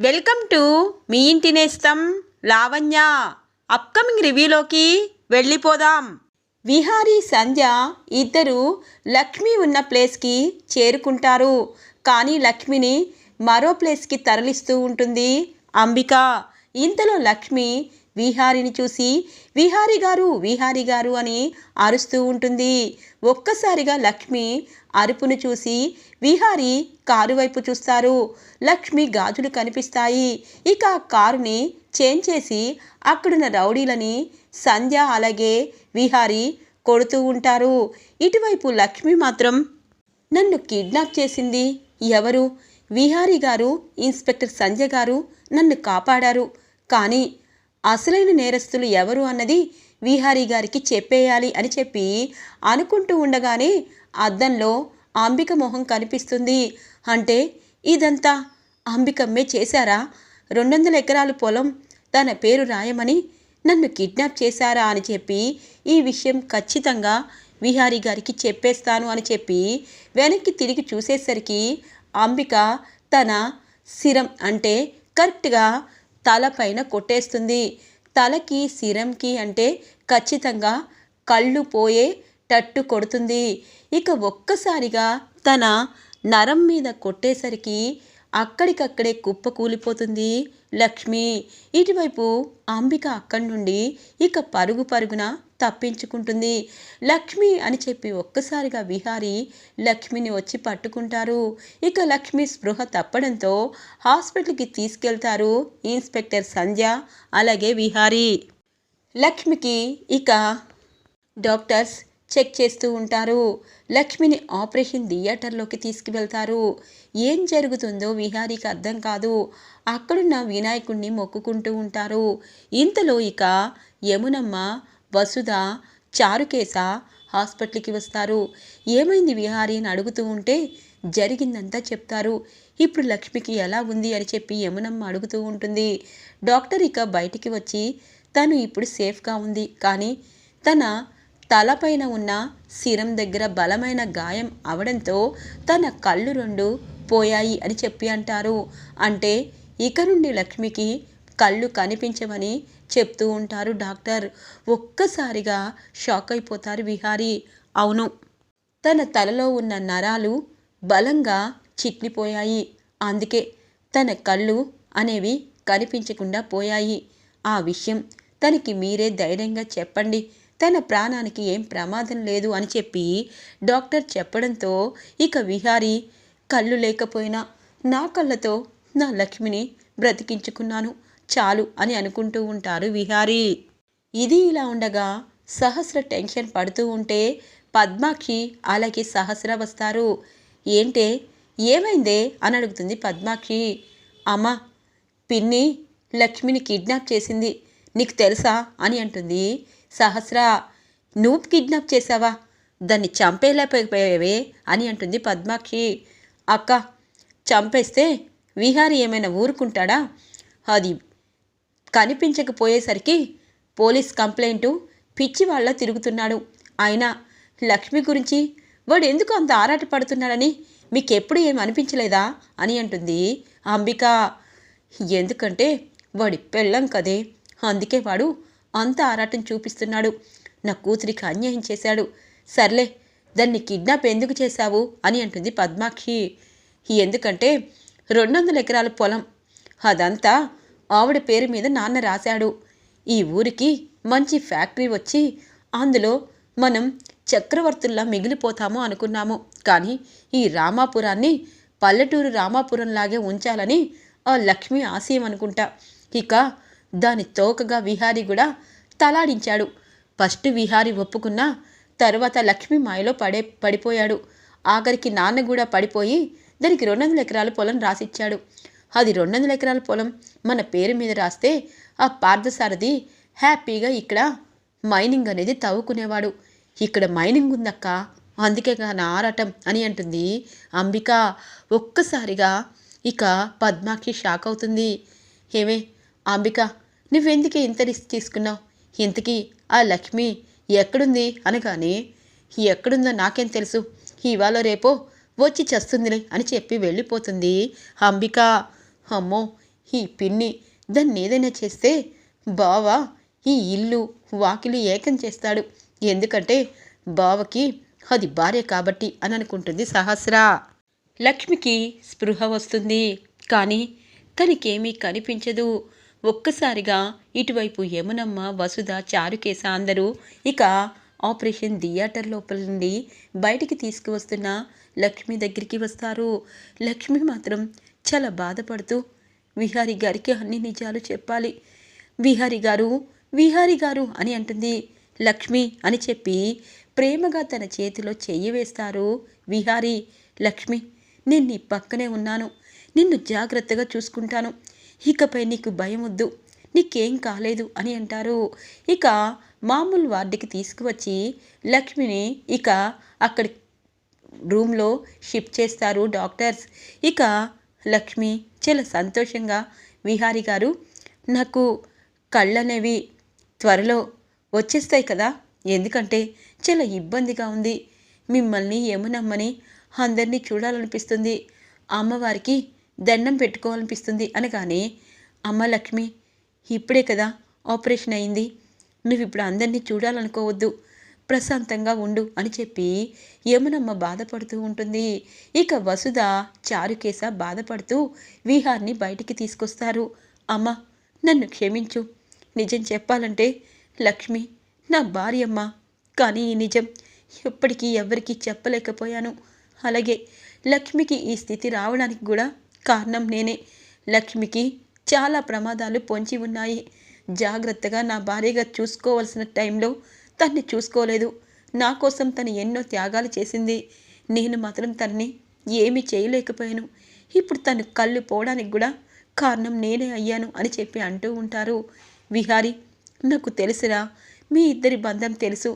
Welcome to me ఇంటి నేస్తం Lavanya. Upcoming రివ్యూలోకి వెళ్ళిపోదాం. విహారీ సంధ్య ఇద్దరు లక్ష్మి ఉన్న ప్లేస్కి చేరుకుంటారు. కానీ లక్ష్మిని మరో ప్లేస్కి తరలిస్తూ ఉంటుంది అంబిక. ఇంతలో లక్ష్మి విహారిని చూసి విహారి గారు విహారి గారు అని అరుస్తూ ఉంటుంది. ఒక్కసారిగా లక్ష్మి అరుపును చూసి విహారి కారు వైపు చూస్తారు. లక్ష్మి గాజులు కనిపిస్తాయి. ఇక ఆ కారుని చేంజ్ చేసి అక్కడున్న రౌడీలని సంధ్య అలాగే విహారి కొడుతూ ఉంటారు. ఇటువైపు లక్ష్మి మాత్రం నన్ను కిడ్నాప్ చేసింది ఎవరు? విహారీ గారు ఇన్స్పెక్టర్ సంజయ్ గారు నన్ను కాపాడారు. కానీ అసలైన నేరస్తులు ఎవరు అన్నది విహారీ గారికి చెప్పేయాలి అని చెప్పి అనుకుంటూ ఉండగానే అద్దంలో అంబిక మొహం కనిపిస్తుంది. అంటే ఇదంతా అంబికమ్మే చేశారా? రెండు వందల ఎకరాలు పొలం తన పేరు రాయమని నన్ను కిడ్నాప్ చేశారా అని చెప్పి ఈ విషయం ఖచ్చితంగా విహారీ గారికి చెప్పేస్తాను అని చెప్పి వెనక్కి తిరిగి చూసేసరికి అంబిక తన సిరం అంటే కరెక్ట్గా తలపైన కొట్టేస్తుంది. తలకి సిరంకి అంటే ఖచ్చితంగా కళ్ళు పోయే టట్టు కొడుతుంది. ఇక ఒక్కసారిగా తన నరం మీద కొట్టేసరికి అక్కడికక్కడే కుప్ప కూలిపోతుంది. లక్ష్మి ఇటువైపు అంబిక అక్కడి నుండి ఇక పరుగు పరుగున తప్పించుకుంటుంది. లక్ష్మి అని చెప్పి ఒక్కసారిగా విహారి లక్ష్మిని వచ్చి పట్టుకుంటారు. ఇక లక్ష్మి స్పృహ తప్పడంతో హాస్పిటల్కి తీసుకెళ్తారు ఇన్స్పెక్టర్ సంధ్య అలాగే విహారీ. లక్ష్మికి ఇక డాక్టర్స్ చెక్ చేస్తూ ఉంటారు. లక్ష్మిని ఆపరేషన్ థియేటర్లోకి తీసుకువెళ్తారు. ఏం జరుగుతుందో విహారీకి అర్థం కాదు. అక్కడున్న వినాయకుణ్ణి మొక్కుకుంటూ ఉంటారు. ఇంతలో ఇక యమునమ్మ వసుధ చారుకేశ హాస్పిటల్కి వస్తారు. ఏమైంది విహారీ అని అడుగుతూ ఉంటే జరిగిందంతా చెప్తారు. ఇప్పుడు లక్ష్మికి ఎలా ఉంది అని చెప్పి యమునమ్మ అడుగుతూ ఉంటుంది. డాక్టర్ ఇక బయటికి వచ్చి తను ఇప్పుడు సేఫ్గా ఉంది. కానీ తన తలపైన ఉన్న శిరం దగ్గర బలమైన గాయం అవడంతో తన కళ్ళు రెండు పోయాయి అని చెప్పి అంటారు. అంటే ఇక నుండి లక్ష్మికి కళ్ళు కనిపించమని చెప్తూ ఉంటారు డాక్టర్. ఒక్కసారిగా షాక్ అయిపోతారు విహారీ. అవును తన తలలో ఉన్న నరాలు బలంగా చిట్లిపోయాయి. అందుకే తన కళ్ళు అనేవి కనిపించకుండా పోయాయి. ఆ విషయం తనకి మీరే ధైర్యంగా చెప్పండి. తన ప్రాణానికి ఏం ప్రమాదం లేదు అని చెప్పి డాక్టర్ చెప్పడంతో ఇక విహారీ కళ్ళు లేకపోయినా నా కళ్ళతో నా లక్ష్మిని బ్రతికించుకున్నాను. చాలు అని అనుకుంటూ ఉంటారు విహారీ. ఇది ఇలా ఉండగా సహస్ర టెన్షన్ పడుతూ ఉంటే పద్మాక్షి అలాగే సహస్ర వస్తారు. ఏంటే? ఏమైందే? అని అడుగుతుంది పద్మాక్షి. అమ్మ పిన్ని లక్ష్మిని కిడ్నాప్ చేసింది నీకు తెలుసా? అని అంటుంది సహస్ర నువ్వు కిడ్నాప్ చేసావా దాన్ని చంపేలేకపోయావే అని అంటుంది పద్మాక్షి. అక్క చంపేస్తే విహారి ఏమైనా ఊరుకుంటాడా? అది కనిపించకపోయేసరికి పోలీస్ కంప్లైంటు పిచ్చి వాళ్ళ తిరుగుతున్నాడు. అయినా లక్ష్మి గురించి వాడు ఎందుకు అంత ఆరాట పడుతున్నాడని మీకెప్పుడు ఏం అనిపించలేదా? అని అంటుంది అంబిక. ఎందుకంటే వాడి పెళ్ళం కదే. అందుకే వాడు అంత ఆరాటం చూపిస్తున్నాడు. నా కూతురికి అన్యాయం చేశాడు. సర్లే దాన్ని కిడ్నాప్ ఎందుకు చేశావు అని అంటుంది పద్మాక్షి. ఎందుకంటే రెండు వందల ఎకరాల పొలం. అదంతా ఆవిడ పేరు మీద నాన్న రాశాడు. ఈ ఊరికి మంచి ఫ్యాక్టరీ వచ్చి అందులో మనం చక్రవర్తుల్లా మిగిలిపోతాము అనుకున్నాము. కానీ ఈ రామాపురాన్ని పల్లెటూరు రామాపురంలాగే ఉంచాలని ఆ లక్ష్మి ఆశయం అనుకుంటా. ఇక దాని తోకగా విహారీ కూడా తలాడించాడు. ఫస్ట్ విహారీ ఒప్పుకున్నా తర్వాత లక్ష్మీ మాయలో పడే పడిపోయాడు. ఆఖరికి నాన్న కూడా పడిపోయి దానికి రెండు వందల ఎకరాల పొలం రాసిచ్చాడు. అది రెండు వందల ఎకరాల పొలం మన పేరు మీద రాస్తే ఆ పార్థసారథి హ్యాపీగా ఇక్కడ మైనింగ్ అనేది తవ్వుకునేవాడు. ఇక్కడ మైనింగ్ ఉందక్క అందుకే నా ఆరాటం అని అంటుంది అంబిక. ఒక్కసారిగా ఇక పద్మాక్షి షాక్ అవుతుంది. ఏమే అంబిక నువ్వెందుకే ఇంత రిస్క్ తీసుకున్నావు? ఇంతకీ ఆ లక్ష్మి ఎక్కడుంది? అనగానే ఎక్కడుందో నాకేం తెలుసు. ఇవాళ రేపో వచ్చి చస్తుందిలే అని చెప్పి వెళ్ళిపోతుంది అంబిక. అమ్మో ఈ పిన్ని దాన్ని ఏదైనా చేస్తే బావ ఈ ఇల్లు వాకిలి ఏకం చేస్తాడు. ఎందుకంటే బావకి అది భార్య కాబట్టి అని అనుకుంటుంది సహస్ర. లక్ష్మికి స్పృహ వస్తుంది. కానీ తనకేమీ కనిపించదు. ఒక్కసారిగా ఇటువైపు యమునమ్మ వసుధ చారుకేశ అందరూ ఇక ఆపరేషన్ థియేటర్ లోపల నుండి బయటికి తీసుకువస్తున్న లక్ష్మి దగ్గరికి వస్తారు. లక్ష్మి మాత్రం చాలా బాధపడుతూ విహారి గారికి అన్ని నిజాలు చెప్పాలి. విహారి గారు విహారి గారు అని అంటుంది. లక్ష్మి అని చెప్పి ప్రేమగా తన చేతిలో చెయ్యి వేస్తారు విహారి. లక్ష్మి నేను నీ పక్కనే ఉన్నాను. నిన్ను జాగ్రత్తగా చూసుకుంటాను. ఇకపై నీకు భయం వద్దు నీకేం కాలేదు అని అంటారు. ఇక మామూలు వార్డుకి తీసుకువచ్చి లక్ష్మిని ఇక అక్కడి రూమ్లో షిఫ్ట్ చేస్తారు డాక్టర్స్. ఇక లక్ష్మి చాలా సంతోషంగా విహారి గారు నాకు కళ్ళనేవి త్వరలో వచ్చేస్తాయి కదా. ఎందుకంటే చాలా ఇబ్బందిగా ఉంది. మిమ్మల్ని ఏమనమ్మని అందరినీ చూడాలనిపిస్తుంది. అమ్మవారికి దండం పెట్టుకోవాలనిపిస్తుంది అనగానే అమ్మ లక్ష్మి ఇప్పుడే కదా ఆపరేషన్ అయింది. నువ్వు ఇప్పుడు అందరినీ చూడాలనుకోవద్దు. ప్రశాంతంగా ఉండు అని చెప్పి యమునమ్మ బాధపడుతూ ఉంటుంది. ఇక వసుధ చారుకేశ బాధపడుతూ విహార్ని బయటికి తీసుకొస్తారు. అమ్మ నన్ను క్షమించు. నిజం చెప్పాలంటే లక్ష్మి నా భార్యమ్మ. కానీ ఈ నిజం ఎప్పటికీ ఎవరికీ చెప్పలేకపోయాను. అలాగే లక్ష్మికి ఈ స్థితి రావడానికి కూడా కారణం నేనే. లక్ష్మికి చాలా ప్రమాదాలు పొంచి ఉన్నాయి. జాగ్రత్తగా నా భార్యగా చూసుకోవాల్సిన టైంలో తన్ని చూసుకోలేదు. నా కోసం తను ఎన్నో త్యాగాలు చేసింది. నేను మాత్రం తన్ని ఏమీ చేయలేకపోయాను. ఇప్పుడు తను కళ్ళు పోవడానికి కూడా కారణం నేనే అయ్యాను అని చెప్పి అంటూ ఉంటారు. విహారి నాకు తెలుసురా మీ ఇద్దరి బంధం తెలుసు.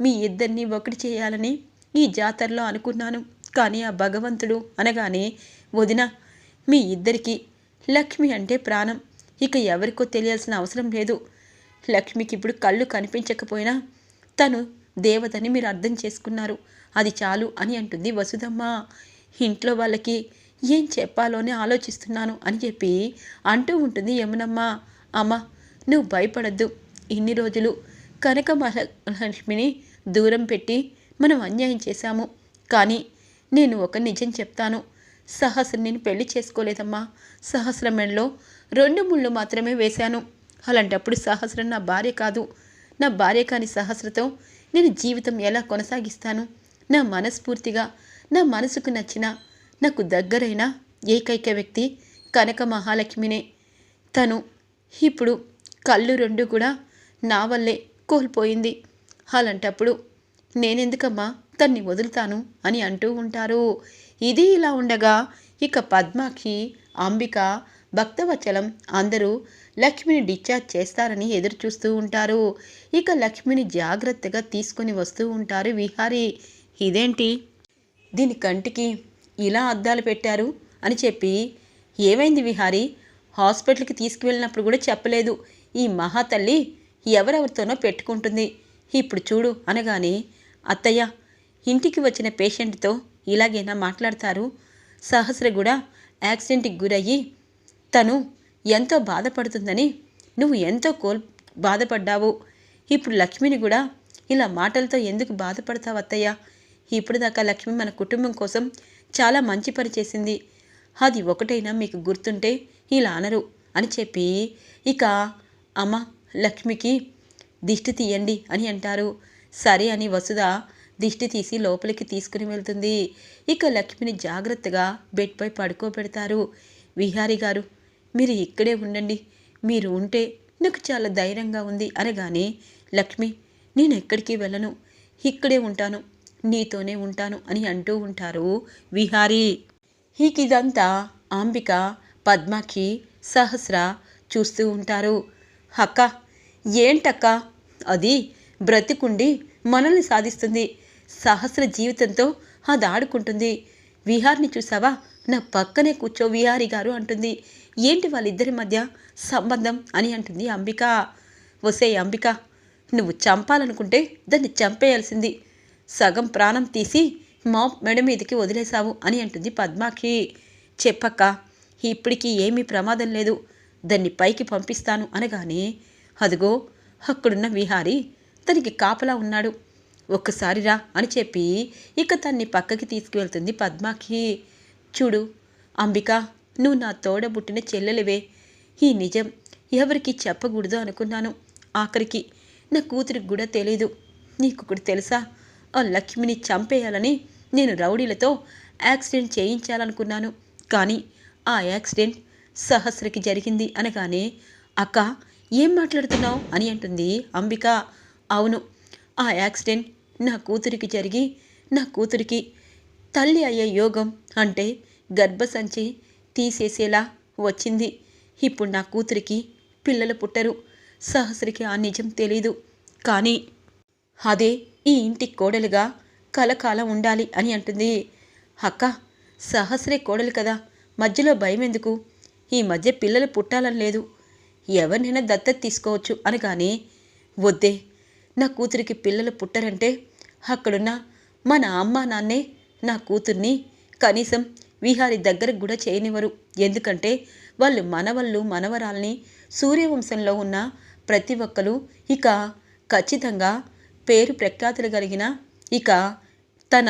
మీ ఇద్దరిని ఒకటి చేయాలని ఈ జాతరలో అనుకున్నాను. కానీ ఆ భగవంతుడు అనగానే వదిన మీ ఇద్దరికీ లక్ష్మి అంటే ప్రాణం. ఇక ఎవరికో తెలియాల్సిన అవసరం లేదు. లక్ష్మికి ఇప్పుడు కళ్ళు కనిపించకపోయినా తను దేవతని మీరు అర్థం చేసుకున్నారు. అది చాలు అని అంటుంది వసుదమ్మ ఇంట్లో వాళ్ళకి ఏం చెప్పాలోనే ఆలోచిస్తున్నాను అని చెప్పి అంటూ ఉంటుంది యమునమ్మ. అమ్మ నువ్వు భయపడద్దు. ఇన్ని రోజులు కనక మహాలక్ష్మిని దూరం పెట్టి మనం అన్యాయం చేశాము. కానీ నేను ఒక నిజం చెప్తాను. సహస్రం నేను పెళ్ళి చేసుకోలేదమ్మా. సహస్రం మెడలో రెండు ముళ్ళు మాత్రమే వేశాను. అలాంటప్పుడు సహస్రం నా భార్య కాదు. నా భార్య కాని సహస్రతో నేను జీవితం ఎలా కొనసాగిస్తాను? నా మనస్ఫూర్తిగా నా మనసుకు నచ్చిన నాకు దగ్గరైన ఏకైక వ్యక్తి కనక మహాలక్ష్మినే. తను ఇప్పుడు కళ్ళు రెండు కూడా నా వల్లే కోల్పోయింది. అలాంటప్పుడు నేనెందుకమ్మా తన్ని వదులుతాను అని అంటూ ఉంటారు. ఇది ఇలా ఉండగా ఇక పద్మాక్షి అంబిక భక్తవచలం అందరూ లక్ష్మిని డిశ్చార్జ్ చేస్తారని ఎదురు చూస్తూ ఉంటారు. ఇక లక్ష్మిని జాగ్రత్తగా తీసుకొని వస్తూ ఉంటారు విహారీ. ఇదేంటి? దీని కంటికి ఇలా అద్దాలు పెట్టారు అని చెప్పి ఏమైంది విహారీ? హాస్పిటల్కి తీసుకువెళ్ళినప్పుడు కూడా చెప్పలేదు. ఈ మహాతల్లి ఎవరెవరితోనో పెట్టుకుంటుంది. ఇప్పుడు చూడు అనగానే అత్తయ్య ఇంటికి వచ్చిన పేషెంట్తో ఇలాగైనా మాట్లాడతారు. సహస్ర కూడా యాక్సిడెంట్కి గురయ్యి తను ఎంతో బాధపడుతుందని నువ్వు ఎంతో కోల్ బాధపడ్డావు. ఇప్పుడు లక్ష్మిని కూడా ఇలా మాటలతో ఎందుకు బాధపడతావు అత్తయ్య? ఇప్పుడు దాకా లక్ష్మి మన కుటుంబం కోసం చాలా మంచి పని చేసింది. అది ఒకటైనా మీకు గుర్తుంటే ఇలా అనరు అని చెప్పి ఇక అమ్మ లక్ష్మికి దిష్టి తీయండి అని అంటారు. సరే అని వసుధ దిష్టి తీసి లోపలికి తీసుకుని వెళ్తుంది. ఇక లక్ష్మిని జాగ్రత్తగా బెడ్పై పడుకోబెడతారు. విహారి గారు మీరు ఇక్కడే ఉండండి. మీరు ఉంటే నాకు చాలా ధైర్యంగా ఉంది అనగానే లక్ష్మి నేను ఎక్కడికి వెళ్ళను? ఇక్కడే ఉంటాను. నీతోనే ఉంటాను అని అంటూ ఉంటారు విహారీ. ఇక ఇదంతా అంబిక పద్మాక్షి సహస్ర చూస్తూ ఉంటారు. అక్క ఏంటక్క? అది బ్రతికుండి మనల్ని సాధిస్తుంది. సహస్ర జీవితంతో అది ఆడుకుంటుంది. విహార్ని చూసావా? నా పక్కనే కూర్చో విహారి గారు అంటుంది. ఏంటి వాళ్ళిద్దరి మధ్య సంబంధం అని అంటుంది అంబిక. వసే అంబిక నువ్వు చంపాలనుకుంటే దాన్ని చంపేయాల్సింది. సగం ప్రాణం తీసి మా మెడ మీదకి వదిలేశావు అని అంటుంది పద్మాక్షి చెప్పక్క ఇప్పటికీ ఏమీ ప్రమాదం లేదు. దాన్ని పైకి పంపిస్తాను అనగానే అదిగో అక్కడున్న విహారి తనకి కాపలా ఉన్నాడు. ఒక్కసారి రా అని చెప్పి ఇక తన్ని పక్కకి తీసుకువెళ్తుంది పద్మాకి. చూడు అంబిక నువ్వు నా తోడబుట్టిన చెల్లెలివే. ఈ నిజం ఎవరికి చెప్పకూడదు అనుకున్నాను. ఆఖరికి నా కూతురికి కూడా తెలీదు. నీకు కూడా తెలుసా? ఆ లక్ష్మిని చంపేయాలని నేను రౌడీలతో యాక్సిడెంట్ చేయించాలనుకున్నాను. కానీ ఆ యాక్సిడెంట్ సహస్రకి జరిగింది అనగానే అక్క ఏం మాట్లాడుతున్నావు? అని అంటుంది అంబిక. అవును ఆ యాక్సిడెంట్ నా కూతురికి జరిగి నా కూతురికి తల్లి అయ్యే యోగం అంటే గర్భసంచి తీసేసేలా వచ్చింది. ఇప్పుడు నా కూతురికి పిల్లలు పుట్టరు. సహస్రికి ఆ నిజం తెలీదు. కానీ అదే ఈ ఇంటి కోడలుగా కలకాలం ఉండాలి అని అంటుంది. అక్క సహస్రే కోడలు కదా. మధ్యలో భయం ఎందుకు? ఈ మధ్య పిల్లలు పుట్టాలని లేదు. ఎవరినైనా దత్తత తీసుకోవచ్చు అనగానే వద్దే నా కూతురికి పిల్లలు పుట్టరంటే అక్కడున్న మన అమ్మ నాన్నే నా కూతుర్ని కనీసం విహారి దగ్గరకు కూడా చేయనివ్వరు. ఎందుకంటే వాళ్ళు మనవళ్ళు మనవరాల్ని సూర్యవంశంలో ఉన్న ప్రతి ఒక్కరు ఇక ఖచ్చితంగా పేరు ప్రఖ్యాతులు కలిగిన ఇక తన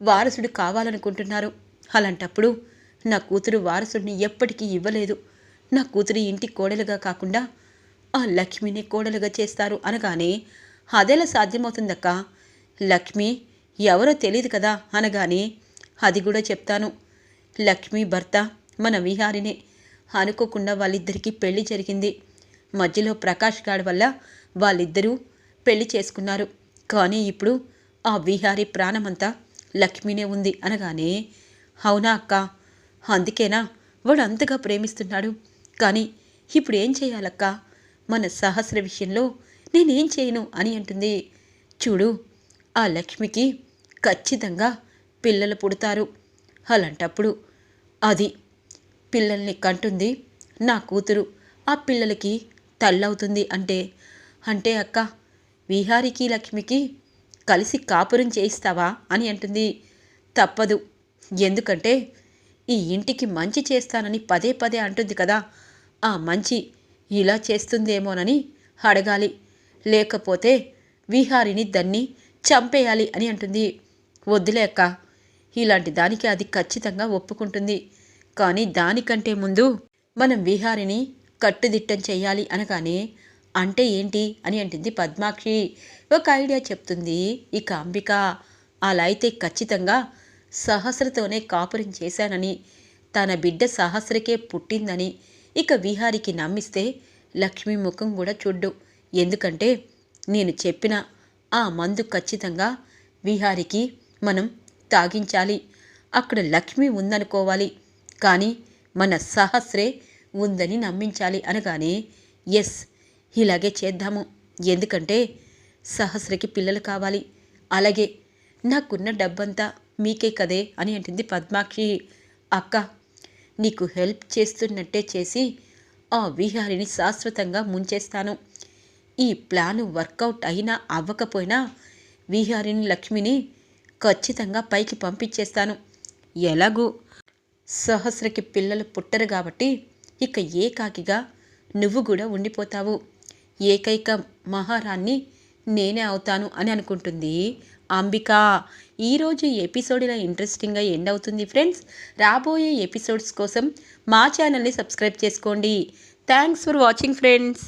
వారసుడు కావాలనుకుంటున్నారు. అలాంటప్పుడు నా కూతురు వారసుడిని ఎప్పటికీ ఇవ్వలేదు. నా కూతురి ఇంటి కోడలుగా కాకుండా ఆ లక్ష్మిని కోడలుగా చేస్తారు అనగానే అదెలా సాధ్యమవుతుందక్క? లక్ష్మి ఎవరో తెలియదు కదా అనగానే అది కూడా చెప్తాను. లక్ష్మి భర్త మన విహారినే. అనుకోకుండా వాళ్ళిద్దరికీ పెళ్ళి జరిగింది. మధ్యలో ప్రకాష్ గాడ్ వల్ల వాళ్ళిద్దరూ పెళ్ళి చేసుకున్నారు. కానీ ఇప్పుడు ఆ విహారి ప్రాణమంతా లక్ష్మినే ఉంది అనగానే అవునా అక్క? అందుకేనా? వాడు అంతగా ప్రేమిస్తున్నాడు. కానీ ఇప్పుడు ఏం చేయాలక్క? మన సహస్ర విషయంలో నేనేం చేయను అని అంటుంది. చూడు ఆ లక్ష్మికి ఖచ్చితంగా పిల్లలు పుడతారు. అలాంటప్పుడు అది పిల్లల్ని కంటుంది. నా కూతురు ఆ పిల్లలకి తల్లవుతుంది అంటే అంటే అక్క విహారికి లక్ష్మికి కలిసి కాపురం చేయిస్తావా అని అంటుంది. తప్పదు. ఎందుకంటే ఈ ఇంటికి మంచి చేస్తానని పదే పదే అంటుంది కదా. ఆ మంచి ఇలా చేస్తుందేమోనని అడగాలి. లేకపోతే విహారిని దన్ని చంపేయాలి అని అంటుంది. వద్దులే అక్క ఇలాంటి దానికి అది ఖచ్చితంగా ఒప్పుకుంటుంది. కానీ దానికంటే ముందు మనం విహారిని కట్టుదిట్టం చేయాలి అనగానే అంటే ఏంటి అని అంటుంది పద్మాక్షి. ఒక ఐడియా చెప్తుంది ఇక అంబిక అలా అయితే ఖచ్చితంగా సహస్రతోనే కాపురం చేశానని తన బిడ్డ సహస్రకే పుట్టిందని ఇక విహారికి నమ్మిస్తే లక్ష్మి ముఖం కూడా చూడ్డు. ఎందుకంటే నేను చెప్పిన ఆ మందు ఖచ్చితంగా విహారికి మనం తాగించాలి. అక్కడ లక్ష్మి ఉందనుకోవాలి. కానీ మన సహస్రే ఉందని నమ్మించాలి అనగానే ఎస్ ఇలాగే చేద్దాము. ఎందుకంటే సహస్రకి పిల్లలు కావాలి. అలాగే నాకున్న డబ్బంతా మీకే కదే అని అంటుంది పద్మాక్షి. అక్క నీకు హెల్ప్ చేస్తున్నట్టే చేసి ఆ విహారిని శాశ్వతంగా ముంచేస్తాను. ఈ ప్లాను వర్కౌట్ అయినా అవ్వకపోయినా విహారిని లక్ష్మిని ఖచ్చితంగా పైకి పంపించేస్తాను. ఎలాగూ? సహస్రకి పిల్లలు పుట్టరు కాబట్టి ఇక ఏకాకిగా నువ్వు కూడా ఉండిపోతావు. ఏకైక మహారాణ్ణి నేనే అవుతాను అని అనుకుంటుంది అంబిక. ఈరోజు ఎపిసోడ్ ఇలా ఇంట్రెస్టింగ్గా ఎండ్ అవుతుంది ఫ్రెండ్స్. రాబోయే ఎపిసోడ్స్ కోసం మా ఛానల్ని సబ్స్క్రైబ్ చేసుకోండి. Thanks for watching friends.